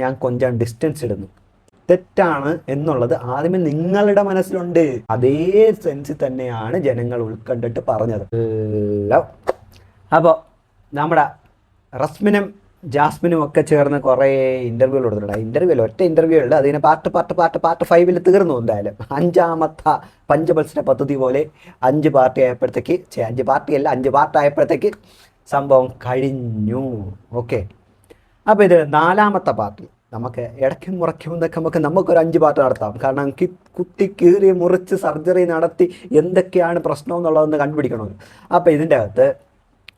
ഞാൻ കൊഞ്ചം ഡിസ്റ്റൻസ് ഇടുന്നു. തെറ്റാണ് എന്നുള്ളത് ആദ്യമേ നിങ്ങളുടെ മനസ്സിലുണ്ട്. അതേ സെൻസിൽ തന്നെയാണ് ജനങ്ങൾ ഉൾക്കണ്ടിട്ട് പറഞ്ഞത്. അപ്പോൾ നമ്മുടെ റസ്മിനും ജാസ്മിനും ഒക്കെ ചേർന്ന് കുറേ ഇന്റർവ്യൂ കൊടുത്തിട്ടുണ്ട്. ഇന്റർവ്യൂവിൽ ഒറ്റ ഇന്റർവ്യൂ ഉണ്ട് അതിനെ പാർട്ട് പാർട്ട് പാർട്ട് പാർട്ട് ഫൈവിൽ തീർന്നു എന്തായാലും. അഞ്ചാമത്തെ പഞ്ചമത്സര പദ്ധതി പോലെ അഞ്ച് പാർട്ടി ആയപ്പോഴത്തേക്ക് അഞ്ച് പാർട്ടിയല്ല അഞ്ച് പാർട്ട് ആയപ്പോഴത്തേക്ക് സംഭവം കഴിഞ്ഞു. ഓക്കെ അപ്പോൾ ഇത് നാലാമത്തെ പാർട്ടി നമുക്ക് ഇടയ്ക്കും മുറയ്ക്കും എന്നൊക്കെ നമുക്ക് നമുക്കൊരു അഞ്ച് പാർട്ട് നടത്താം. കാരണം കി കുത്തി കീറി മുറിച്ച് സർജറി നടത്തി എന്തൊക്കെയാണ് പ്രശ്നം എന്നുള്ളതെന്ന് കണ്ടുപിടിക്കണമെന്ന് അപ്പോൾ ഇതിന്റെ അകത്ത്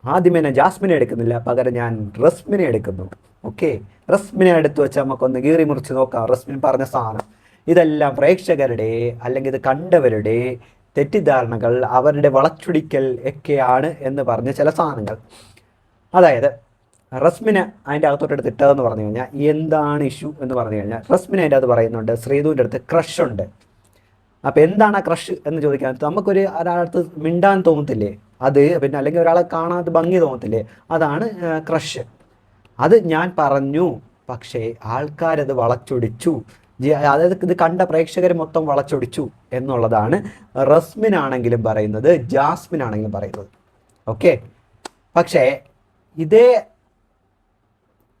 ആദ്യമേ ഞാൻ ജാസ്മിനെ എടുക്കുന്നില്ല. പകരം ഞാൻ റസ്മിനെ എടുക്കുന്നു. ഓക്കെ? റസ്മിനെ എടുത്തു വെച്ചാൽ നമുക്കൊന്ന് കീറി മുറിച്ച് നോക്കാം. റസ്മിൻ പറഞ്ഞ സാധനം. ഇതെല്ലാം പ്രേക്ഷകരുടെ അല്ലെങ്കിൽ ഇത് കണ്ടവരുടെ തെറ്റിദ്ധാരണകൾ അവരുടെ വളച്ചൊടിക്കൽ ഒക്കെയാണ് എന്ന് പറഞ്ഞ ചില സാധനങ്ങൾ. അതായത് റസ്മിന് അതിന്റെ അകത്തോട്ട് എടുത്ത് ഇട്ടതെന്ന് പറഞ്ഞു കഴിഞ്ഞാൽ എന്താണ് ഇഷ്യൂ എന്ന് പറഞ്ഞു കഴിഞ്ഞാൽ റസ്മിന് അതിന്റെ അകത്ത് പറയുന്നുണ്ട് ശ്രീധുവിന്റെ അടുത്ത് ക്രഷ് ഉണ്ട്. അപ്പോൾ എന്താണ് ആ ക്രഷ് എന്ന് ചോദിക്കാൻ? നമുക്കൊരു ഒരാളടുത്ത് മിണ്ടാൻ തോന്നത്തില്ലേ? അത് പിന്നെ അല്ലെങ്കിൽ ഒരാളെ കാണാതെ ഭംഗി തോന്നത്തില്ലേ? അതാണ് ക്രഷ് അത് ഞാൻ പറഞ്ഞു പക്ഷേ ആൾക്കാരത് വളച്ചൊടിച്ചു. അതായത് ഇത് കണ്ട പ്രേക്ഷകർ മൊത്തം വളച്ചൊടിച്ചു എന്നുള്ളതാണ് റസ്മിനാണെങ്കിലും പറയുന്നത് ജാസ്മിൻ ആണെങ്കിലും പറയുന്നത്. ഓക്കെ? പക്ഷേ ഇതേ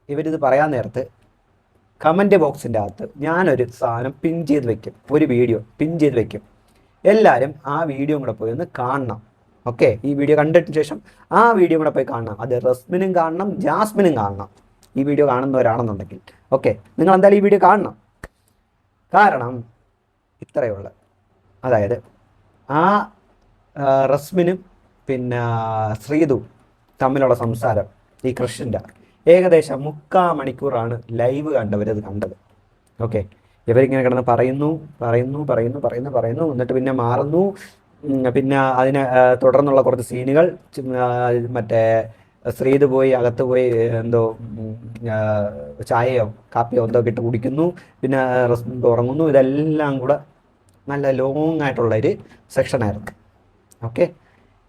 ഇവരിത് പറയാൻ നേരത്ത് കമന്റ് ബോക്സിന്റെ അകത്ത് ഞാനൊരു സാധനം പിൻ ചെയ്ത് വെക്കും. ഒരു വീഡിയോ പിൻ ചെയ്ത് വെക്കും. എല്ലാവരും ആ വീഡിയോ കൂടെ പോയി ഒന്ന് കാണണം. ഓക്കെ ഈ വീഡിയോ കണ്ടിട്ട് ശേഷം ആ വീഡിയോ കൂടെ പോയി കാണണം. അത് റസ്മിനും കാണണം ജാസ്മിനും കാണണം. ഈ വീഡിയോ കാണുന്നവരാണെന്നുണ്ടെങ്കിൽ. ഓക്കെ നിങ്ങൾ എന്തായാലും ഈ വീഡിയോ കാണണം. കാരണം ഇത്രയേ ഉള്ളൂ. അതായത് ആ, റസ്മിനും പിന്നെ ശ്രീതു തമ്മിലുള്ള സംസാരം ഈ കൃഷ്ണന്റെ ഏകദേശം മുക്കാ മണിക്കൂറാണ് ലൈവ് കണ്ടവരത് കണ്ടത്. ഓക്കെ. ഇവരിങ്ങനെ കിടന്ന് പറയുന്നു പറയുന്നു പറയുന്നു പറയുന്നു പറയുന്നു. എന്നിട്ട് പിന്നെ മാറുന്നു. പിന്നെ അതിനെ തുടർന്നുള്ള കുറച്ച് സീനുകൾ മറ്റേ ശ്രീത് പോയി അകത്ത് പോയി എന്തോ ചായയോ കാപ്പിയോ എന്തോ ഇട്ട് കുടിക്കുന്നു. പിന്നെ ഉറങ്ങുന്നു. ഇതെല്ലാം കൂടെ നല്ല ലോങ് ആയിട്ടുള്ള ഒരു സെക്ഷനായിരുന്നു ഓക്കെ.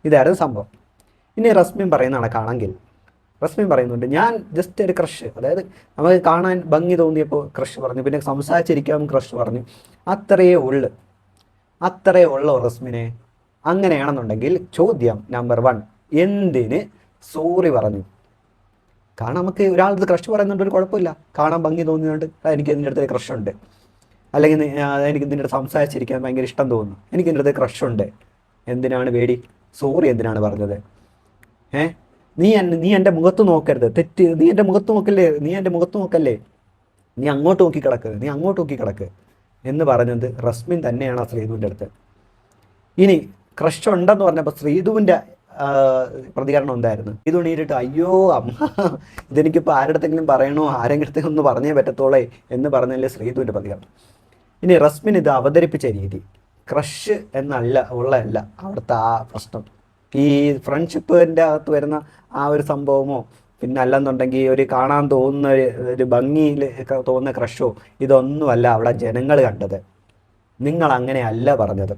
ഇതായിരുന്നു സംഭവം. ഇനി റസ്മിൻ പറയുന്ന കണക്കാണെങ്കിൽ റസ്മിൻ പറയുന്നുണ്ട് ഞാൻ ജസ്റ്റ് ഒരു ക്രഷ് അതായത് നമുക്ക് കാണാൻ ഭംഗി തോന്നിയപ്പോൾ ക്രഷ് പറഞ്ഞു പിന്നെ സംസാരിച്ചിരിക്കാൻ ക്രഷ് പറഞ്ഞു. അത്രയേ ഉള്ളു. അത്രയേ ഉള്ളൂ റസ്മിനെ? അങ്ങനെയാണെന്നുണ്ടെങ്കിൽ ചോദ്യം നമ്പർ വൺ എന്തിന് സോറി പറഞ്ഞു? കാരണം നമുക്ക് ഒരാളത് ക്രഷ് പറയുന്നുണ്ട് ഒരു കുഴപ്പമില്ല. കാണാൻ ഭംഗി തോന്നിയുണ്ട് എനിക്ക് ഇതിന്റെ അടുത്ത് ക്രഷ് ഉണ്ട്. അല്ലെങ്കിൽ എനിക്ക് ഇതിന്റെ അടുത്ത് സംസാരിച്ചിരിക്കാൻ ഭയങ്കര ഇഷ്ടം തോന്നുന്നു. എനിക്ക് ഇതിന്റെ അടുത്ത് ക്രഷ് ഉണ്ട്. എന്തിനാണ് പേടി? സോറി എന്തിനാണ് പറഞ്ഞത്? ഏ? നീ എന്നെ നീ എന്റെ മുഖത്ത് നോക്കരുത്. തെറ്റ് നീ എന്റെ മുഖത്ത് നോക്കല്ലേ? നീ എന്റെ മുഖത്ത് നോക്കല്ലേ? നീ അങ്ങോട്ട് നോക്കി കിടക്ക്. നീ അങ്ങോട്ട് നോക്കി കിടക്ക്. എന്ന് പറഞ്ഞത് റസ്മിൻ തന്നെയാണ് ആ ശ്രീധുവിന്റെ അടുത്ത്. ഇനി ക്രഷ് ഉണ്ടെന്ന് പറഞ്ഞപ്പോൾ ശ്രീധുവിന്റെ പ്രതികരണം എന്തായിരുന്നു? ഇത് ഉണീരിട്ട് അയ്യോ അമ്മ ഇതെനിക്കിപ്പോൾ ആരുടെങ്കിലും പറയണോ? ആരെങ്കിലും ഒന്ന് പറഞ്ഞേ പറ്റത്തോളേ? എന്ന് പറഞ്ഞല്ലേ ശ്രീധുവിന്റെ പ്രതികരണം. ഇനി റസ്മിൻ ഇത് അവതരിപ്പിച്ച രീതി. ക്രഷ് എന്നല്ല ഉള്ളതല്ല അവിടുത്തെ ആ പ്രശ്നം. ഈ ഫ്രണ്ട്ഷിപ്പിന്റെ അകത്ത് വരുന്ന ആ ഒരു സംഭവമോ പിന്നെ അല്ലെന്നുണ്ടെങ്കിൽ ഒരു കാണാൻ തോന്നുന്ന ഒരു ഭംഗിയിൽ തോന്നുന്ന ക്രഷോ ഇതൊന്നുമല്ല അവിടെ ജനങ്ങൾ കണ്ടത്. നിങ്ങൾ അങ്ങനെയല്ല പറഞ്ഞത്.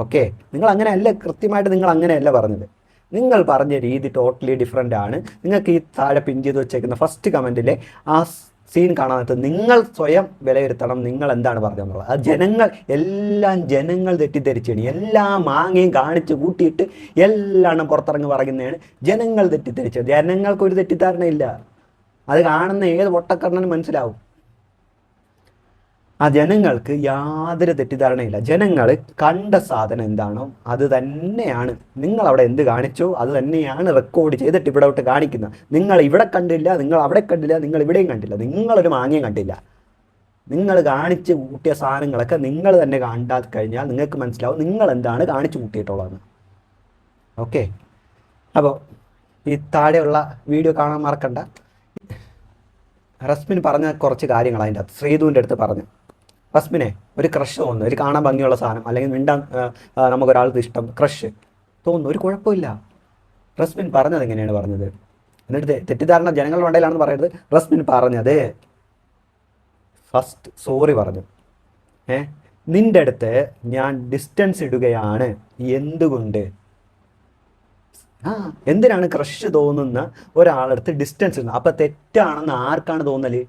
ഓക്കെ നിങ്ങൾ അങ്ങനെയല്ല കൃത്യമായിട്ട് നിങ്ങൾ അങ്ങനെയല്ല പറഞ്ഞത്. നിങ്ങൾ പറഞ്ഞ രീതി ടോട്ടലി ഡിഫറെന്റ് ആണ്. നിങ്ങൾക്ക് ഈ താഴെ പിൻ ചെയ്ത് വെച്ചേക്കുന്ന ഫസ്റ്റ് കമന്റിലെ ആ സീൻ കാണാനത്ത് നിങ്ങൾ സ്വയം വിലയിരുത്തണം നിങ്ങൾ എന്താണ് പറഞ്ഞതെന്നുള്ളത് അത് ജനങ്ങൾ എല്ലാം ജനങ്ങൾ തെറ്റിദ്ധരിച്ചാണ് എല്ലാ മാങ്ങയും കാണിച്ച് കൂട്ടിയിട്ട് എല്ലാം പുറത്തിറങ്ങി പറയുന്നതാണ് ജനങ്ങൾ തെറ്റിദ്ധരിച്ചത്. ജനങ്ങൾക്കൊരു തെറ്റിദ്ധാരണയില്ല. അത് കാണുന്ന ഏത് പൊട്ടക്കണ്ണനും മനസ്സിലാവും. ആ ജനങ്ങൾക്ക് യാതൊരു തെറ്റിദ്ധാരണയില്ല. ജനങ്ങൾ കണ്ട സാധനം എന്താണോ അത് തന്നെയാണ്. നിങ്ങൾ അവിടെ എന്ത് കാണിച്ചോ? അത് തന്നെയാണ് റെക്കോർഡ് ചെയ്തിട്ട് ഇവിടെ വിട്ട് കാണിക്കുന്നത്. നിങ്ങൾ ഇവിടെ കണ്ടില്ല നിങ്ങൾ അവിടെ കണ്ടില്ല നിങ്ങൾ ഇവിടെയും കണ്ടില്ല. നിങ്ങളൊരു മാങ്ങയും കണ്ടില്ല. നിങ്ങൾ കാണിച്ച് കൂട്ടിയ സാധനങ്ങളൊക്കെ നിങ്ങൾ തന്നെ കണ്ടാ കഴിഞ്ഞാൽ നിങ്ങൾക്ക് മനസ്സിലാവും നിങ്ങൾ എന്താണ് കാണിച്ചു കൂട്ടിയിട്ടുള്ളതെന്ന് ഓക്കെ? അപ്പോൾ ഈ താഴെയുള്ള വീഡിയോ കാണാൻ മറക്കണ്ട. റസ്മിൻ പറഞ്ഞ കുറച്ച് കാര്യങ്ങൾ അതിന്റെ അകത്ത്. ശ്രീധുവിന്റെ അടുത്ത് പറഞ്ഞു. റസ്മിനെ ഒരു ക്രഷ് തോന്നുന്നു. ഒരു കാണാൻ ഭംഗിയുള്ള സാധനം. അല്ലെങ്കിൽ മിണ്ടാൻ നമുക്കൊരാൾക്ക് ഇഷ്ടം ക്രഷ് തോന്നുന്നു. ഒരു കുഴപ്പമില്ല. റസ്മിൻ പറഞ്ഞത് എങ്ങനെയാണ് പറഞ്ഞത്? എന്നിട്ട് തെറ്റിദ്ധാരണ ജനങ്ങളുടെ മണ്ടയിലാണെന്ന് പറയുന്നത് റസ്മിൻ പറഞ്ഞത്. ഫസ്റ്റ് സോറി പറഞ്ഞു. ഏ? നിന്റെ അടുത്ത് ഞാൻ ഡിസ്റ്റൻസ് ഇടുകയാണ്. എന്തുകൊണ്ട്? ആ എന്തിനാണ് ക്രഷ് തോന്നുന്ന ഒരാളടുത്ത് ഡിസ്റ്റൻസ് ഇടുന്നത്? അപ്പം തെറ്റാണെന്ന് ആർക്കാണ് തോന്നൽ?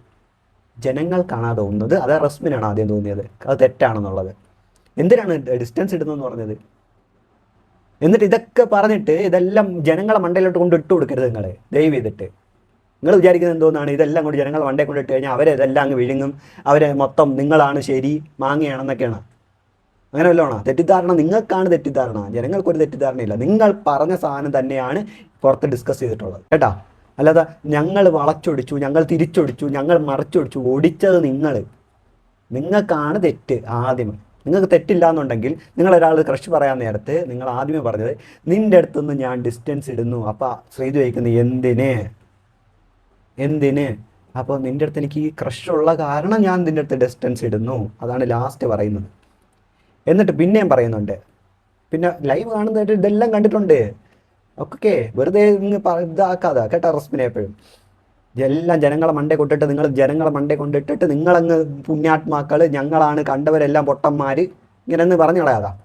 ജനങ്ങൾക്കാണ് ആ തോന്നുന്നത് അത് റസ്മിനാണ് ആദ്യം തോന്നിയത്. അത് തെറ്റാണെന്നുള്ളത്. എന്തിനാണ് ഡിസ്റ്റൻസ് ഇടുന്നതെന്ന് പറഞ്ഞത്? എന്നിട്ട് ഇതൊക്കെ പറഞ്ഞിട്ട് ഇതെല്ലാം ജനങ്ങളെ മണ്ടയിലോട്ട് കൊണ്ട് ഇട്ട് കൊടുക്കരുത് നിങ്ങൾ ദയവ് ചെയ്തിട്ട്. നിങ്ങൾ വിചാരിക്കുന്നത് എന്തോന്നാണ്? ഇതെല്ലാം കൊണ്ട് ജനങ്ങളെ മണ്ടയിൽ കൊണ്ട് ഇട്ട് കഴിഞ്ഞാൽ അവരെ ഇതെല്ലാം അങ്ങ് വിഴുങ്ങും. അവരെ മൊത്തം നിങ്ങളാണ് ശരി മാങ്ങയാണെന്നൊക്കെയാണ്. അങ്ങനെ വല്ലതാണോ തെറ്റിദ്ധാരണ നിങ്ങൾക്കാണ് തെറ്റിദ്ധാരണ. ജനങ്ങൾക്കൊരു തെറ്റിദ്ധാരണയില്ല. നിങ്ങൾ പറഞ്ഞ സാധനം തന്നെയാണ് പുറത്ത് ഡിസ്കസ് ചെയ്തിട്ടുള്ളത്. കേട്ടാ? അല്ലാതെ ഞങ്ങൾ വളച്ചൊടിച്ചു ഞങ്ങൾ തിരിച്ചൊടിച്ചു ഞങ്ങൾ മറിച്ചൊടിച്ചു ഒടിച്ചത് നിങ്ങൾ. നിങ്ങൾക്കാണ് തെറ്റ് ആദ്യമേ നിങ്ങൾക്ക് തെറ്റില്ല എന്നുണ്ടെങ്കിൽ നിങ്ങൾ ക്രഷ് പറയാൻ നേരത്ത് നിങ്ങൾ ആദ്യമേ പറഞ്ഞത് നിന്റെ അടുത്തുനിന്ന് ഞാൻ ഡിസ്റ്റൻസ് ഇടുന്നു. അപ്പോൾ ശ്രീതു ചോദിക്കുന്നത് എന്തിന്? എന്തിന്? അപ്പോൾ നിന്റെ അടുത്ത് എനിക്ക് ഈ ക്രഷുള്ള കാരണം ഞാൻ നിന്റെ അടുത്ത് ഡിസ്റ്റൻസ് ഇടുന്നു. അതാണ് ലാസ്റ്റ് പറയുന്നത്. എന്നിട്ട് പിന്നെയും പറയുന്നുണ്ട്. പിന്നെ ലൈവ് കാണുന്നതായിട്ട് ഇതെല്ലാം കണ്ടിട്ടുണ്ട്. ഒക്കെ. വെറുതെ ഇതാക്കാതെ കേട്ടോ റസ്മിനെ എപ്പോഴും. എല്ലാം ജനങ്ങളെ മണ്ടേ കൊണ്ടിട്ട് നിങ്ങൾ ജനങ്ങളെ മണ്ടേ കൊണ്ടിട്ടിട്ട് നിങ്ങളങ്ങ് പുണ്യാത്മാക്കൾ ഞങ്ങളാണ് കണ്ടവരെല്ലാം പൊട്ടന്മാർ ഇങ്ങനെന്ന് പറഞ്ഞു കളയാതാ.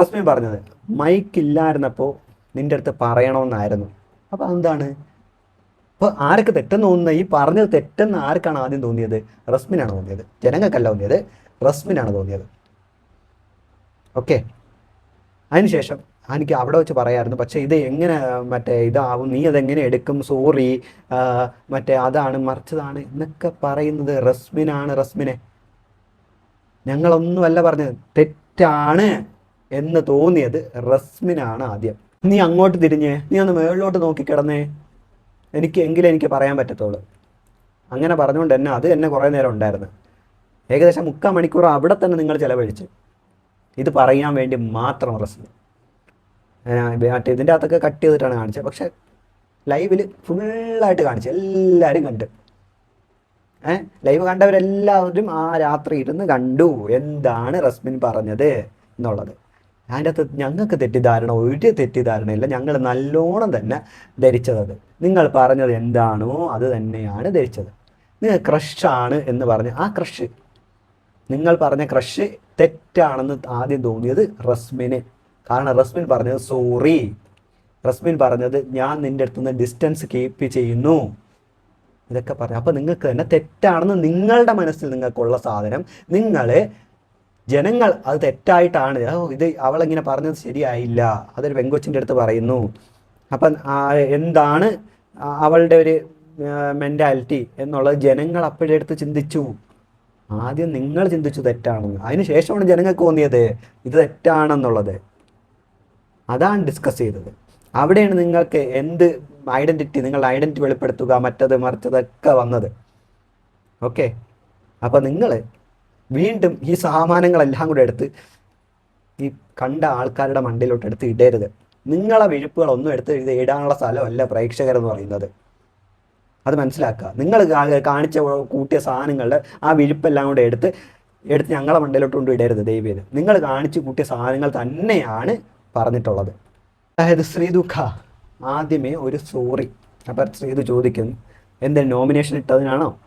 റസ്മി പറഞ്ഞത് മൈക്കില്ലായിരുന്നപ്പോൾ നിന്റെ അടുത്ത് പറയണമെന്നായിരുന്നു. അപ്പോൾ എന്താണ്? അപ്പോൾ ആർക്ക് തെറ്റെന്ന് തോന്നുന്ന? ഈ പറഞ്ഞത് തെറ്റെന്ന് ആർക്കാണ് ആദ്യം തോന്നിയത്? റസ്മിനാണ് തോന്നിയത്. ജനങ്ങൾക്കല്ല തോന്നിയത്. റസ്മിനാണ് തോന്നിയത്. ഓക്കെ. അതിനുശേഷം എനിക്ക് അവിടെ വെച്ച് പറയായിരുന്നു പക്ഷേ ഇത് എങ്ങനെ മറ്റേ ഇതാവും? നീ അതെങ്ങനെ എടുക്കും? സോറി മറ്റേ അതാണ് മറിച്ചതാണ് എന്നൊക്കെ പറയുന്നത് റസ്മിനാണ് റസ്മിനെ. ഞങ്ങളൊന്നുമല്ല പറഞ്ഞത് തെറ്റാണ് എന്ന് തോന്നിയത് റസ്മിനാണ് ആദ്യം. നീ അങ്ങോട്ട് തിരിഞ്ഞേ നീ ഒന്ന് മേളിലോട്ട് നോക്കി കിടന്നേ. എനിക്ക് എങ്കിലും എനിക്ക് പറയാൻ പറ്റത്തുള്ളൂ. അങ്ങനെ പറഞ്ഞുകൊണ്ട് തന്നെ അത് എന്നെ കുറേ നേരം ഉണ്ടായിരുന്നു. ഏകദേശം മുക്കാൽ മണിക്കൂർ അവിടെ തന്നെ നിങ്ങൾ ചിലവഴിച്ച്. ഇത് പറയാൻ വേണ്ടി മാത്രം റസ്മി മറ്റേ ഇതിന്റെ അകത്തൊക്കെ കട്ട് ചെയ്തിട്ടാണ് കാണിച്ചത്. പക്ഷെ ലൈവിൽ ഫുള്ളായിട്ട് കാണിച്ചു. എല്ലാവരും കണ്ട്. ഏഹ് ലൈവ് കണ്ടവരെല്ലാവരും ആ രാത്രി ഇരുന്ന് കണ്ടു. എന്താണ് റസ്മിൻ പറഞ്ഞത് എന്നുള്ളത്. അതിന്റെ അകത്ത് ഞങ്ങൾക്ക് തെറ്റിദ്ധാരണ ഒരു തെറ്റിദ്ധാരണയില്ല. ഞങ്ങൾ നല്ലോണം തന്നെ ധരിച്ചത് നിങ്ങൾ പറഞ്ഞത് എന്താണോ അത് തന്നെയാണ് ധരിച്ചത്. നിങ്ങൾ ക്രഷാണ് എന്ന് പറഞ്ഞ് ആ ക്രഷ് നിങ്ങൾ പറഞ്ഞ ക്രഷ് തെറ്റാണെന്ന് ആദ്യം തോന്നിയത് റസ്മിന്. കാരണം റസ്മിൻ പറഞ്ഞത് സോറി. റസ്മിൻ പറഞ്ഞത് ഞാൻ നിന്റെ അടുത്തുനിന്ന് ഡിസ്റ്റൻസ് കീപ്പ് ചെയ്യുന്നു. ഇതൊക്കെ പറഞ്ഞു. അപ്പോൾ നിങ്ങൾക്ക് തന്നെ തെറ്റാണെന്ന് നിങ്ങളുടെ മനസ്സിൽ നിങ്ങൾക്കുള്ള സാധനം. നിങ്ങൾ ജനങ്ങൾ അത് തെറ്റായിട്ടാണ്. ഇത് അവളിങ്ങനെ പറഞ്ഞത് ശരിയായില്ല. അതൊരു പെങ്കൊച്ചിന്റെ അടുത്ത് പറയുന്നു. അപ്പം എന്താണ് അവളുടെ ഒരു മെന്റാലിറ്റി എന്നുള്ളത് ജനങ്ങൾ അപ്പോഴേ എടുത്ത് ചിന്തിച്ചു. ആദ്യം നിങ്ങൾ ചിന്തിച്ചു തെറ്റാണെന്ന്. അതിന് ശേഷമാണ് ജനങ്ങൾക്ക് തോന്നിയത് ഇത് തെറ്റാണെന്നുള്ളത്. അതാണ് ഡിസ്കസ് ചെയ്തത്. അവിടെയാണ് നിങ്ങൾക്ക് എന്ത് ഐഡന്റിറ്റി നിങ്ങൾ ഐഡന്റിറ്റി വെളിപ്പെടുത്തുക മറ്റത് മറിച്ചതൊക്കെ വന്നത്. ഓക്കെ അപ്പോൾ നിങ്ങൾ വീണ്ടും ഈ സാമാനങ്ങളെല്ലാം കൂടെ എടുത്ത് ഈ കണ്ട ആൾക്കാരുടെ മണ്ടിലോട്ട് എടുത്ത് ഇടരുത്. നിങ്ങളെ വിഴുപ്പുകളൊന്നും എടുത്ത് ഇത് ഇടാനുള്ള സ്ഥലമല്ല പ്രേക്ഷകരെന്ന് പറയുന്നത്. അത് മനസ്സിലാക്കുക. നിങ്ങൾ കാണിച്ച കൂട്ടിയ സാധനങ്ങളുടെ ആ വിഴുപ്പെല്ലാം കൂടെ എടുത്ത് എടുത്ത് ഞങ്ങളെ മണ്ടയിലോട്ട് കൊണ്ട് ഇടരുത് ദൈവം നിങ്ങൾ കാണിച്ച് കൂട്ടിയ സാധനങ്ങൾ തന്നെയാണ് പറഞ്ഞിട്ടുള്ളത്. അതായത് ശ്രീദുഃഖ ആദ്യമേ ഒരു സോറി. അപ്പം ശ്രീതു ചോദിക്കും എന്തിന് നോമിനേഷൻ ഇട്ടതിനാണോ?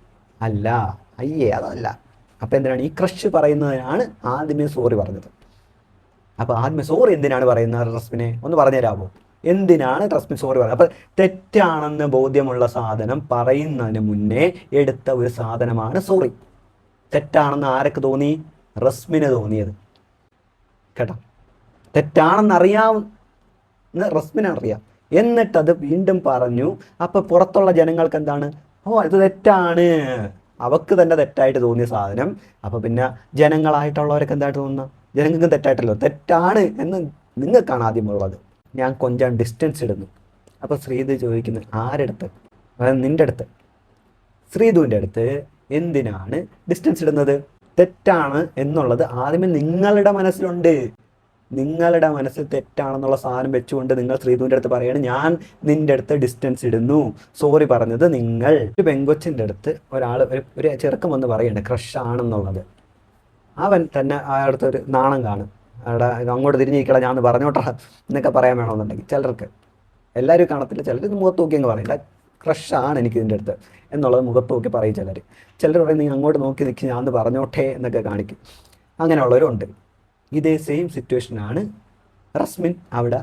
അല്ല അയ്യേ അതല്ല. അപ്പം എന്തിനാണ്? ഈ ക്രഷ് പറയുന്നതിനാണ് ആദ്യമേ സോറി പറഞ്ഞത്. അപ്പോൾ ആദ്യമേ സോറി എന്തിനാണ് പറയുന്നത് റസ്മിനെ? ഒന്ന് പറഞ്ഞുതരാമോ? എന്തിനാണ് റസ്മിൻ സോറി പറയുന്നത് അപ്പം തെറ്റാണെന്ന് ബോധ്യമുള്ള സാധനം പറയുന്നതിന് മുന്നേ എടുത്ത ഒരു സാധനമാണ് സോറി തെറ്റാണെന്ന് ആരൊക്കെ തോന്നി? റസ്മിന് തോന്നിയത്. കേട്ടോ? തെറ്റാണെന്ന് അറിയാവുന്ന റസ്മിന് എന്നിട്ട് എന്നിട്ടത് വീണ്ടും പറഞ്ഞു അപ്പോൾ പുറത്തുള്ള ജനങ്ങൾക്ക് എന്താണ്? ഓ ഇത് തെറ്റാണ്. അവക്ക് തന്നെ തെറ്റായിട്ട് തോന്നിയ സാധനം. അപ്പോൾ പിന്നെ ജനങ്ങളായിട്ടുള്ളവരൊക്കെ എന്തായിട്ട് തോന്നുന്നത് ജനങ്ങൾക്ക് തെറ്റായിട്ടല്ലോ. തെറ്റാണ് എന്ന് നിങ്ങൾക്കാണ് ആദ്യം ഉള്ളത് ഞാൻ കൊഞ്ചാൻ ഡിസ്റ്റൻസ് ഇടുന്നു. അപ്പോൾ ശ്രീത് ചോദിക്കുന്നു ആരെടുത്ത്? അതായത് നിന്റെ അടുത്ത്. ശ്രീധുവിന്റെ അടുത്ത് എന്തിനാണ് ഡിസ്റ്റൻസ് ഇടുന്നത്? തെറ്റാണ് എന്നുള്ളത് ആദ്യമേ നിങ്ങളുടെ മനസ്സിലുണ്ട്. നിങ്ങളുടെ മനസ്സിൽ തെറ്റാണെന്നുള്ള സാധനം വെച്ചുകൊണ്ട് നിങ്ങൾ ശ്രീധുവിന്റെ അടുത്ത് പറയാണ് ഞാൻ നിന്റെ അടുത്ത് ഡിസ്റ്റൻസ് ഇടുന്നു. സോറി പറഞ്ഞത് നിങ്ങൾ. ഒരു പെങ്കൊച്ചിന്റെ അടുത്ത് ഒരാൾ ഒരു ചെറുക്കം വന്ന് പറയണ്ട ക്രഷാണെന്നുള്ളത് അവൻ തന്നെ അയാളുടെ ഒരു നാണം കാണും. അവിടെ അങ്ങോട്ട് തിരിഞ്ഞിരിക്കട ഞാൻ പറഞ്ഞോട്ടാ എന്നൊക്കെ പറയാൻ വേണമെന്നുണ്ടെങ്കിൽ ചിലർക്ക്. എല്ലാവരും കാണത്തില്ല ചിലർ മുഖത്ത് നോക്കി അങ്ങ് പറയില്ല ക്രഷാണ് എനിക്ക് ഇതിന്റെ അടുത്ത് എന്നുള്ളത് മുഖത്ത് നോക്കി പറയും ചിലർ. ചിലർ പറയും നീ അങ്ങോട്ട് നോക്കി നിൽക്കി ഞാൻ പറഞ്ഞോട്ടെ എന്നൊക്കെ കാണിക്കും. അങ്ങനെയുള്ളവരുണ്ട്. ഇതേ സെയിം സിറ്റുവേഷനാണ് റസ്മിൻ അവിടെ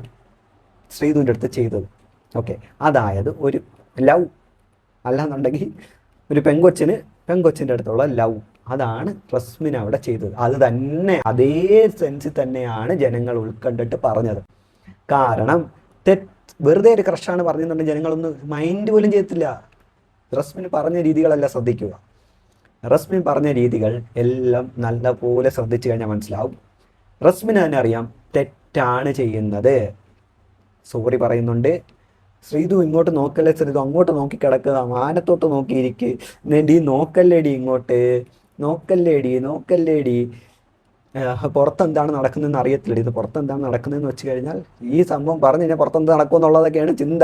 ശ്രീധുവിന്റെ അടുത്ത് ചെയ്തത്. ഓക്കെ അതായത് ഒരു ലവ് അല്ലാന്നുണ്ടെങ്കിൽ ഒരു പെങ്കൊച്ചിന് പെങ്കൊച്ചിന്റെ അടുത്തുള്ള ലവ് അതാണ് റസ്മിൻ അവിടെ ചെയ്തത്. അത് തന്നെ അതേ സെൻസിൽ തന്നെയാണ് ജനങ്ങൾ ഉൾക്കണ്ടിട്ട് പറഞ്ഞത്. കാരണം തെറ്റ് വെറുതെ ഒരു ക്രഷാണ് പറഞ്ഞെന്നുണ്ടെങ്കിൽ ജനങ്ങളൊന്നും മൈൻഡ് പോലും ചെയ്യത്തില്ല. റസ്മിന് പറഞ്ഞ രീതികളല്ല ശ്രദ്ധിക്കുക. റസ്മിൻ പറഞ്ഞ രീതികൾ എല്ലാം നല്ലപോലെ ശ്രദ്ധിച്ചു കഴിഞ്ഞാൽ മനസ്സിലാവും. റസ്മിന് തന്നെ അറിയാം തെറ്റാണ് ചെയ്യുന്നത്. സോറി പറയുന്നുണ്ട്. ശ്രീതു ഇങ്ങോട്ട് നോക്കല്ലേ ശ്രീതു? അങ്ങോട്ട് നോക്കി കിടക്കുക മാനത്തോട്ട് നോക്കിയിരിക്ക്. നീ നോക്കല്ലേടി ഇങ്ങോട്ട്? നോക്കല്ലേടി നോക്കല്ലേടി. പുറത്തെന്താണ് നടക്കുന്നതെന്ന് അറിയത്തില്ല ഇത്. പുറത്തെന്താണ് നടക്കുന്നതെന്ന് വെച്ച് കഴിഞ്ഞാൽ ഈ സംഭവം പറഞ്ഞു കഴിഞ്ഞാൽ പുറത്തെന്ത് നടക്കുമെന്നുള്ളതൊക്കെയാണ് ചിന്ത.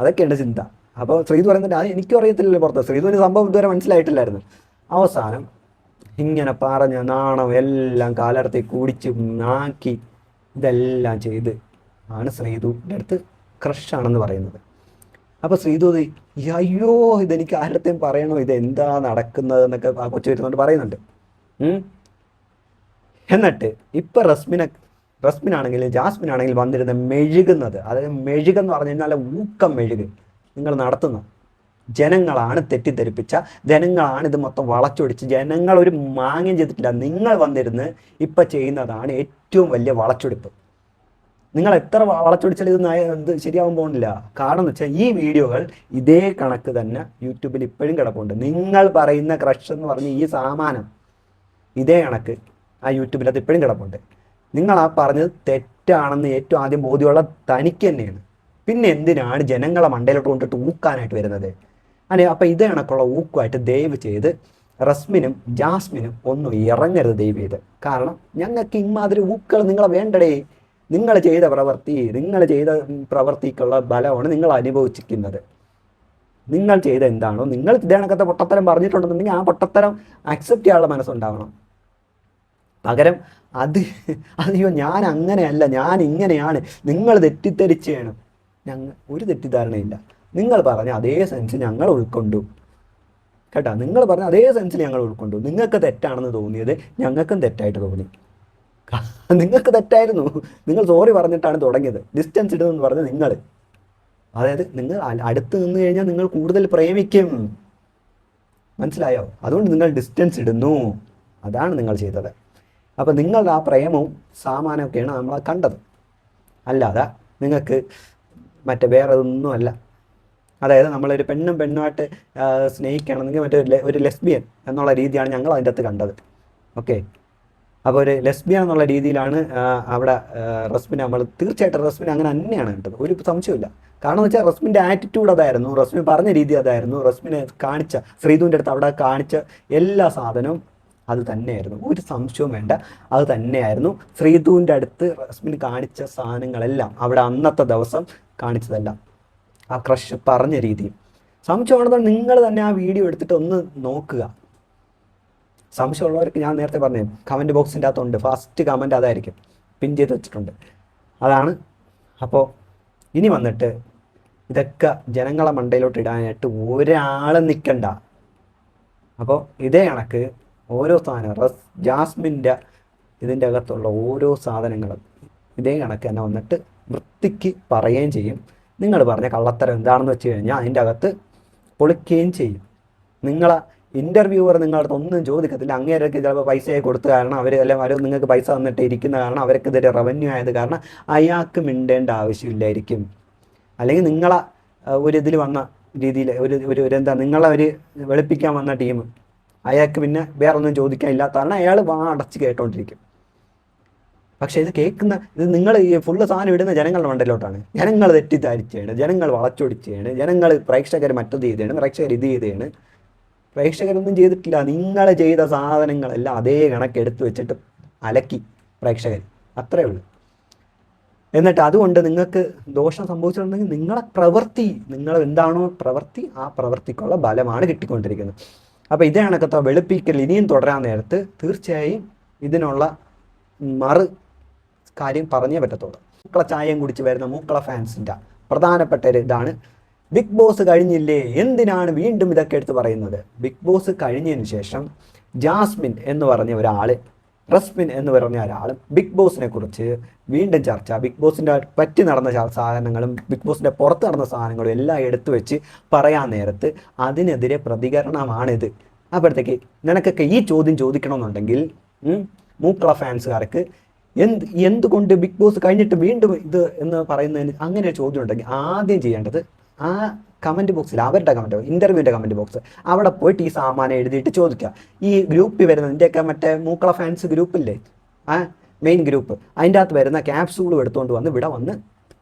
അതൊക്കെയാണ് ചിന്ത. അപ്പോൾ ശ്രീതു പറയുന്നുണ്ട് അത് എനിക്കും അറിയത്തില്ലല്ലോ പുറത്ത്. ശ്രീതുവിന് സംഭവം ഇതുവരെ മനസ്സിലായിട്ടില്ലായിരുന്നു. അവസാനം ഇങ്ങനെ പറഞ്ഞ നാണം എല്ലാം കാലർത്തി കുടിച്ച് നാക്കി ഇതെല്ലാം ചെയ്ത് ആണ് ശ്രീധുവിന്റെ അടുത്ത് ക്രഷാണെന്ന് പറയുന്നത്. അപ്പോൾ "ഈ അയ്യോ ഇതെനിക്ക് ആരുടെയും പറയണോ? ഇത് എന്താ നടക്കുന്നത്? എന്നൊക്കെ ആ കൊച്ചു വരുന്നുണ്ട് പറയുന്നുണ്ട്. എന്നിട്ട് ഇപ്പം റസ്മിനെ റസ്മിനാണെങ്കിൽ ജാസ്മിൻ ആണെങ്കിൽ വന്നിരുന്ന മെഴുകുന്നത് അതായത് മെഴുകെന്ന് പറഞ്ഞു കഴിഞ്ഞാൽ ഊക്കം മെഴുക്. നിങ്ങൾ നടത്തുന്ന? ജനങ്ങളാണ് തെറ്റിദ്ധരിപ്പിച്ച ജനങ്ങളാണ് ഇത് മൊത്തം വളച്ചൊടിച്ച് ജനങ്ങൾ ഒരു മാങ്ങ്യം ചെയ്തിട്ടില്ല. നിങ്ങൾ വന്നിരുന്ന് ഇപ്പം ചെയ്യുന്നതാണ് ഏറ്റവും വലിയ വളച്ചൊടിപ്പ്. നിങ്ങൾ എത്ര വളച്ചൊടിച്ചാലും ഇത് ഇത് ശരിയാവാൻ പോകുന്നില്ല. കാരണം എന്ന് വെച്ചാൽ ഈ വീഡിയോകൾ ഇതേ കണക്ക് തന്നെ യൂട്യൂബിൽ ഇപ്പോഴും കിടപ്പുണ്ട്. നിങ്ങൾ പറയുന്ന ക്രഷ് എന്ന് പറഞ്ഞ ഈ സാമാനം ഇതേ കണക്ക് ആ യൂട്യൂബിൽ അത് ഇപ്പോഴും കിടപ്പുണ്ട്. നിങ്ങൾ ആ പറഞ്ഞത് തെറ്റാണെന്ന് ഏറ്റവും ആദ്യം ബോധ്യമുള്ള തനിക്ക് തന്നെയാണ്. പിന്നെ എന്തിനാണ് ജനങ്ങളെ മണ്ടയിലോട്ട് കൊണ്ടിട്ട് ഊക്കാനായിട്ട് വരുന്നത്? അല്ലെ അപ്പം ഇത് കണക്കുള്ള ഊക്കുമായിട്ട് ദയവ് ചെയ്ത് റസ്മിനും ജാസ്മിനും ഒന്നും ഇറങ്ങരുത് ദയവ് ചെയ്ത്. കാരണം ഞങ്ങൾക്ക് ഇമാതിരി ഊക്കൾ നിങ്ങളെ വേണ്ടടേ. നിങ്ങൾ ചെയ്ത പ്രവൃത്തി നിങ്ങൾ ചെയ്ത പ്രവൃത്തിക്കുള്ള ബലമാണ് നിങ്ങൾ അനുഭവിച്ചിരിക്കുന്നത്. നിങ്ങൾ ചെയ്ത എന്താണോ നിങ്ങൾ ഇതേണക്കത്തെ പൊട്ടത്തരം പറഞ്ഞിട്ടുണ്ടെന്നുണ്ടെങ്കിൽ ആ പൊട്ടത്തരം അക്സെപ്റ്റ് ചെയ്യാനുള്ള മനസ്സുണ്ടാവണം. പകരം അത് അയ്യോ ഞാൻ അങ്ങനെയല്ല ഞാൻ ഇങ്ങനെയാണ്. നിങ്ങൾ തെറ്റിദ്ധരിച്ചാണ്. ഞങ്ങൾ ഒരു തെറ്റിദ്ധാരണയില്ല. നിങ്ങൾ പറഞ്ഞ അതേ സെൻസ് ഞങ്ങൾ ഉൾക്കൊണ്ടു. കേട്ടോ? നിങ്ങൾ പറഞ്ഞ അതേ സെൻസിൽ ഞങ്ങൾ ഉൾക്കൊണ്ടു. നിങ്ങൾക്ക് തെറ്റാണെന്ന് തോന്നിയത് ഞങ്ങൾക്കും തെറ്റായിട്ട് തോന്നി. നിങ്ങൾക്ക് തെറ്റായിരുന്നു. നിങ്ങൾ സോറി പറഞ്ഞിട്ടാണ് തുടങ്ങിയത്. ഡിസ്റ്റൻസ് ഇടുന്നെന്ന് പറഞ്ഞ് നിങ്ങൾ. അതായത് നിങ്ങൾ അടുത്ത് നിന്ന് കഴിഞ്ഞാൽ നിങ്ങൾ കൂടുതൽ പ്രേമിക്കും. മനസ്സിലായോ? അതുകൊണ്ട് നിങ്ങൾ ഡിസ്റ്റൻസ് ഇടുന്നു. അതാണ് നിങ്ങൾ ചെയ്തത്. അപ്പം നിങ്ങളുടെ ആ പ്രേമവും സാമാനമൊക്കെയാണ് നമ്മൾ കണ്ടത്. അല്ലാതെ നിങ്ങൾക്ക് മറ്റേ വേറെ ഒന്നുമല്ല അതായത് നമ്മളൊരു പെണ്ണും പെണ്ണുമായിട്ട് സ്നേഹിക്കുകയാണെന്നെങ്കിൽ മറ്റേ ഒരു ലെസ്ബിയൻ എന്നുള്ള രീതിയാണ് ഞങ്ങൾ അതിന്റെ അകത്ത് കണ്ടത്. ഓക്കെ? അപ്പോൾ ഒരു ലെസ്ബിയൻ എന്നുള്ള രീതിയിലാണ് അവിടെ റസ്മിൻ നമ്മൾ തീർച്ചയായിട്ടും റസ്മിനെ അങ്ങനെ തന്നെയാണ് കണ്ടത്. ഒരു സംശയമില്ല കാരണം എന്ന് വെച്ചാൽ റസ്മിന്റെ ആറ്റിറ്റ്യൂഡ് അതായിരുന്നു. റസ്മിൻ പറഞ്ഞ രീതി അതായിരുന്നു. റസ്മിനെ കാണിച്ച ശ്രീധുവിന്റെ അടുത്ത് അവിടെ കാണിച്ച എല്ലാ സാധനവും അത് തന്നെയായിരുന്നു. ഒരു സംശയവും വേണ്ട. അത് തന്നെയായിരുന്നു. ശ്രീധുവിന്റെ അടുത്ത് റസ്മിൻ കാണിച്ച സാധനങ്ങളെല്ലാം അവിടെ അന്നത്തെ ദിവസം കാണിച്ചതെല്ലാം. ആ ക്രഷ് പറഞ്ഞ രീതിയും സംശയമാണെന്നുണ്ടെങ്കിൽ നിങ്ങൾ തന്നെ ആ വീഡിയോ എടുത്തിട്ട് ഒന്ന് നോക്കുക. സംശയമുള്ളവർക്ക് ഞാൻ നേരത്തെ പറഞ്ഞു കമന്റ് ബോക്സിന്റെ അകത്തുണ്ട്. ഫസ്റ്റ് കമന്റ് അതായിരിക്കും. പിൻ ചെയ്ത് വെച്ചിട്ടുണ്ട്. അതാണ്. അപ്പോൾ ഇനി വന്നിട്ട് ഇതൊക്കെ ജനങ്ങളെ മണ്ടയിലോട്ട് ഇടാനായിട്ട് ഒരാളും നിൽക്കണ്ട അപ്പോൾ ഇതേ കണക്ക് ഓരോ സാധനം റസ് ജാസ്മിന്റെ ഇതിന്റെ അകത്തുള്ള ഓരോ സാധനങ്ങളും ഇതേ കണക്ക് തന്നെ വന്നിട്ട് വൃത്തിക്ക് പറയുകയും ചെയ്യും. നിങ്ങൾ പറഞ്ഞ കള്ളത്തരം എന്താണെന്ന് വെച്ച് കഴിഞ്ഞാൽ അതിന്റെ അകത്ത് പൊളിക്കുകയും ചെയ്യും. നിങ്ങളെ ഇന്റർവ്യൂവർ നിങ്ങളുടെ അടുത്ത് ഒന്നും ചോദിക്കത്തില്ല. അങ്ങേരൊക്കെ ചിലപ്പോൾ പൈസയെ കൊടുത്ത കാരണം അവർ അല്ലെങ്കിൽ അവർ നിങ്ങൾക്ക് പൈസ തന്നിട്ട് ഇരിക്കുന്ന കാരണം അവർക്ക് ഇതൊരു റവന്യൂ ആയത് കാരണം അയാൾക്ക് മിണ്ടേണ്ട ആവശ്യമില്ലായിരിക്കും. അല്ലെങ്കിൽ നിങ്ങളെ ഒരു ഇതിൽ വന്ന രീതിയിൽ ഒരു ഒരു ഒരു എന്താ നിങ്ങളെ ഒരു വെളുപ്പിക്കാൻ വന്ന ടീം അയാൾക്ക് പിന്നെ വേറൊന്നും ചോദിക്കാൻ ഇല്ലാത്ത കാരണം അയാൾ വാ അടച്ച് കേട്ടോണ്ടിരിക്കും. പക്ഷേ ഇത് കേൾക്കുന്ന ഇത് നിങ്ങൾ ഈ ഫുള്ള് സാധനം ഇടുന്ന ജനങ്ങളുടെ മണ്ടയിലോട്ടാണ് ജനങ്ങൾ തെറ്റിദ്ധരിച്ചാണ് ജനങ്ങൾ വളച്ചൊടിച്ചാണ് ജനങ്ങൾ പ്രേക്ഷകർ മറ്റത് ചെയ്താണ് പ്രേക്ഷകർ ഇത് ചെയ്താണ്. പ്രേക്ഷകരൊന്നും ചെയ്തിട്ടില്ല. നിങ്ങൾ ചെയ്ത സാധനങ്ങളെല്ലാം അതേ കണക്ക് എടുത്തു വെച്ചിട്ട് അലക്കി പ്രേക്ഷകർ അത്രേ ഉള്ളൂ. എന്നിട്ട് അതുകൊണ്ട് നിങ്ങൾക്ക് ദോഷം സംഭവിച്ചിട്ടുണ്ടെങ്കിൽ നിങ്ങളെ പ്രവൃത്തി നിങ്ങൾ എന്താണോ പ്രവൃത്തി ആ പ്രവൃത്തിക്കുള്ള ബലമാണ് കിട്ടിക്കൊണ്ടിരിക്കുന്നത്. അപ്പോൾ ഇതേ കണക്കത്തെ വെളുപ്പിക്കൽ ഇനിയും തുടരാൻ നേരത്ത് തീർച്ചയായും ഇതിനുള്ള മറു കാര്യം പറഞ്ഞേ പറ്റത്തുള്ളൂ. മൂക്കള ചായം കുടിച്ച് വരുന്ന മൂക്കള ഫാൻസിന്റെ പ്രധാനപ്പെട്ട ഒരു ഇതാണ്. ബിഗ് ബോസ് കഴിഞ്ഞില്ലേ? എന്തിനാണ് വീണ്ടും ഇതൊക്കെ എടുത്ത് പറയുന്നത്? ബിഗ് ബോസ് കഴിഞ്ഞതിന് ശേഷം ജാസ്മിൻ എന്ന് പറഞ്ഞ ഒരാൾ റസ്മിൻ എന്ന് പറഞ്ഞ ഒരാൾ ബിഗ് ബോസിനെ കുറിച്ച് വീണ്ടും ചർച്ച. ബിഗ് ബോസിന്റെ പറ്റി നടന്ന സാധനങ്ങളും ബിഗ് ബോസിന്റെ പുറത്ത് നടന്ന സാധനങ്ങളും എല്ലാം എടുത്തു വെച്ച് പറയാൻ നേരത്ത് അതിനെതിരെ പ്രതികരണമാണിത്. അപ്പോഴത്തേക്ക് നിനക്കൊക്കെ ഈ ചോദ്യം ചോദിക്കണമെന്നുണ്ടെങ്കിൽ മൂക്കള ഫാൻസുകാർക്ക് എന്ത് എന്തുകൊണ്ട് ബിഗ് ബോസ് കഴിഞ്ഞിട്ട് വീണ്ടും ഇത് എന്ന് പറയുന്നതിന് അങ്ങനെ ഒരു ചോദ്യം ഉണ്ടെങ്കിൽ ആദ്യം ചെയ്യേണ്ടത് ആ കമന്റ് ബോക്സിൽ അവരുടെ കമന്റ് ഇന്റർവ്യൂവിന്റെ കമന്റ് ബോക്സ് അവിടെ പോയിട്ട് ഈ സാമാനം എഴുതിയിട്ട് ചോദിക്കുക. ഈ ഗ്രൂപ്പിൽ വരുന്ന എന്റെയൊക്കെ മറ്റേ മൂക്കള ഫാൻസ് ഗ്രൂപ്പില്ലേ ആ മെയിൻ ഗ്രൂപ്പ് അതിന്റെ അകത്ത് വരുന്ന ക്യാപ്സൂളും എടുത്തുകൊണ്ട് വന്ന് ഇവിടെ വന്ന്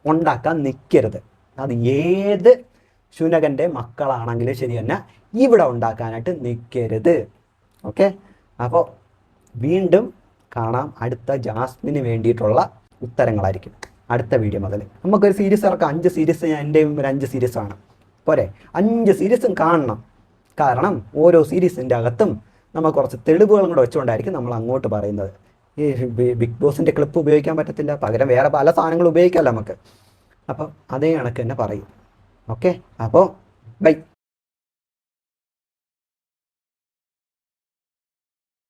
ഉണ്ടാക്കാൻ നിൽക്കരുത് അത് ഏത് ശുനകന്റെ മക്കളാണെങ്കിലും ശരി തന്നെ ഇവിടെ ഉണ്ടാക്കാനായിട്ട് നിൽക്കരുത് ഓക്കെ അപ്പോൾ വീണ്ടും കാണാം. അടുത്ത ജാസ്മിന് വേണ്ടിയിട്ടുള്ള ഉത്തരങ്ങളായിരിക്കും. അടുത്ത വീഡിയോ മുതൽ നമുക്കൊരു സീരീസ് ഇറക്കാം. അഞ്ച് സീരീസ് ഞാൻ എന്റെയും ഒരു അഞ്ച് സീരീസ് ആണ്. പോരെ? അഞ്ച് സീരീസും കാണണം. കാരണം ഓരോ സീരീസിന്റെ അകത്തും നമ്മൾ കുറച്ച് തെളിവുകളും കൂടെ വെച്ചുകൊണ്ടായിരിക്കും നമ്മൾ അങ്ങോട്ട് പറയുന്നത്. ഈ ബിഗ് ബോസിന്റെ ക്ലിപ്പ് ഉപയോഗിക്കാൻ പറ്റത്തില്ല. പകരം വേറെ പല സാധനങ്ങളും ഉപയോഗിക്കാമല്ലോ നമുക്ക്. അപ്പം അതേ കണക്ക് തന്നെ പറയും. ഓക്കെ അപ്പോൾ ബൈ